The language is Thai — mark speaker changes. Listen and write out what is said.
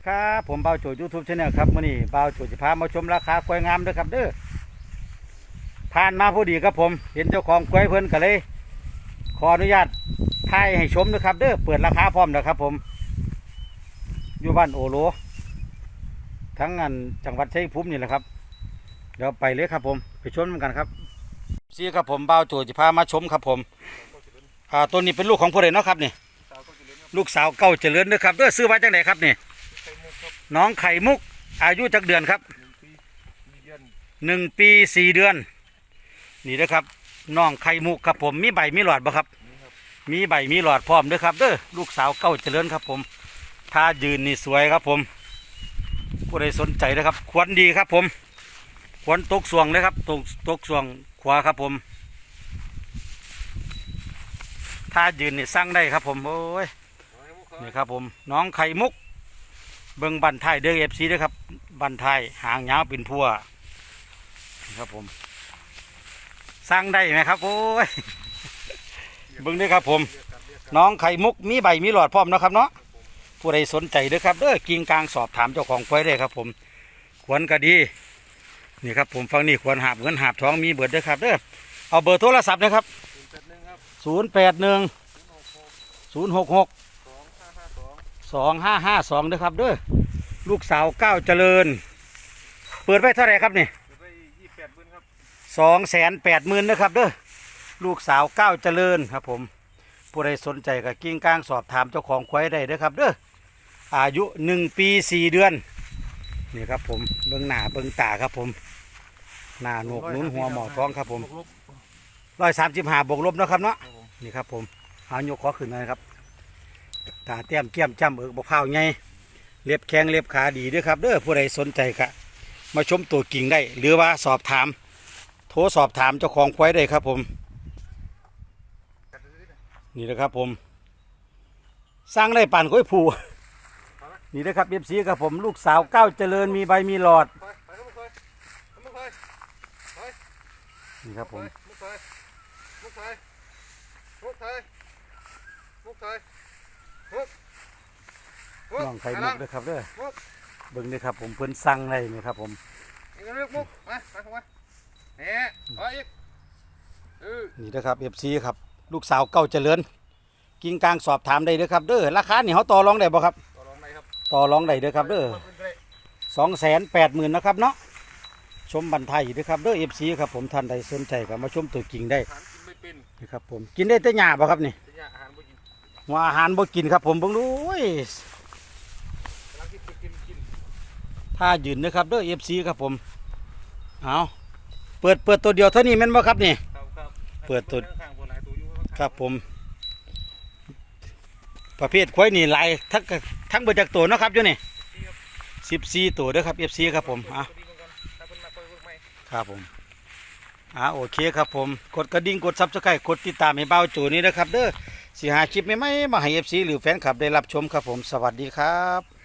Speaker 1: ดีครับ ผมเบาโจยูทูบชาแนลครับมื่อนี้เบาโจจะพามาชมราคาควยงามด้วยครับเด้อผ่านมาพอดีครับผม เห็นเจ้าของควยเพิ่นก็เลย ขออนุญาตถ่ายให้ชมนะครับเด้อเปิดราคาพร้อมนะครับ ผม อยู่บ้านโอโล ทั้งงานจังหวัดชัยภูมินี่แหละครับ เดี๋ยวไปเลยครับผม ไปชมกันครับซีครับผมเบาโจจะพามาชมครับผมอ่าตัวนี้เป็นลูกของผู้ใดเนาะครับนี่ลูกสาวเก่าเจริญนะครับเด้อซื้อไว้จังไหนครับนี่ น้องไข่มุก อายุจักเดือนครับหนึ่งปีสี่เดือน นี่นะครับน้องไข่มุกครับผมมีใบมีหลอดบ่ครับมีใบมีหลอดพร้อมเด้อครับเด้อลูกสาวเก่าเจริญครับผมท่ายืนนี่สวยครับผม ผู้ใดสนใจนะครับ ควรดีครับผม ควรตกสวงเลยครับตกตกสวงขวาครับผมท่ายืนนี่สร้างได้ครับผมโอ้ย นี่ครับผมน้องไข่มุก เบิ้งบันไทยเด้อเอฟซีด้วยครับ บันไทยหางยาวเป็นพัวนี่ครับผม สร้างได้ไหมครับโอ้ยเบิ้งด้วยครับผม น้องไข่มุกมีใบมีหลอดพร้อมนะครับเนาะผู้ใดสนใจเด้อครับเด้อกิ่งกลางสอบถามเจ้าของควายได้ครับผมควรก็ดีนี่ครับผมฟังนี่ควรหาบเงินหาบท้องมีเบิดเด้อครับเด้อเอาเบอร์โทรศัพท์นะครับศูนย์แปดหนึ่งศูนย์หกหก สองห้าห้าสองนะครับเด้อลูกสาวเก้าวเจริญ เปิดไว้เท่าไหร่ครับนี่สองแสนแปดหมื่นนะครับเด้อลูกสาวเก้าวเจริญครับผม ผู้ใดสนใจก็กิ้งก้างสอบถามเจ้าของควายได้เด้อครับเด้ออายุหนึ่งปีสี่เดือนนี่ครับผมเบิ้งหน้าเบิ้งตาครับผมหน้าหนวกหนุนหัวหมอท้องครับผมร้อยสามสิบห้าบวกลบเนาะครับเนาะนี่ครับผมเอายกขอขึ้นหน่อยครับ ตาเตี้ยมเกี้ยมจ้ำเอิกบกข้าวไงเล็บแข้งเล็บขาดีด้วยครับเด้อผู้ใดสนใจก็มาชมตัวกิ่งได้ หรือว่าสอบถาม โทรสอบถามเจ้าของควายได้ครับผม นี่นะครับผม สร้างได้ปั่นกล้วยผูนี่นะครับเบียบสีครับผมลูกสาวเก้าวเจริญมีใบมีหลอดนี่ครับผม น้องไข่มุกเด้อครับเด้อเบิ่งเด้อครับ ผมเพิ่นสั่งได้นี่ครับ ผมนี่นะครับเอฟซีครับ ลูกสาวเก่าเจริญ กิ่งกลางสอบถามได้เด้อครับเด้อราคานี่เขาต่อรองได้บ่ครับต่อรองได้เด้อครับเด้อสองแสนแปดหมื่นนะครับเนาะชมบันไทยเด้อครับเด้อเอฟซีครับผมท่านใดสนใจก็มาชมตัวกิ่งได้นี่ครับผมกินได้แต่หญ้าบ่ครับนี่ ว่าอาหารบ่กินครับผมเบิ่งดูโอ้ยถ้ายืนนะครับเด้อเอฟซีครับผมเอาเปิดเปิดตัวเดียวเท่านี้แม่นบ่ครับนี่เปิดตัวครับผม ประเภทควายนี่ลายทั้งทั้งเบิดจากตัวเนาะครับอยู่นี่สิบสี่ตัวเด้อครับเอฟซีครับผมอะครับผมอ่าโอเคครับผม กดกระดิ่งกดซับสไครต์กดติดตามให้เบ้าจูนี่นะครับเด้อ สิหาคลิปใหม่ๆมาให้เอฟซีหรือแฟนคลับได้รับชมครับผมสวัสดีครับ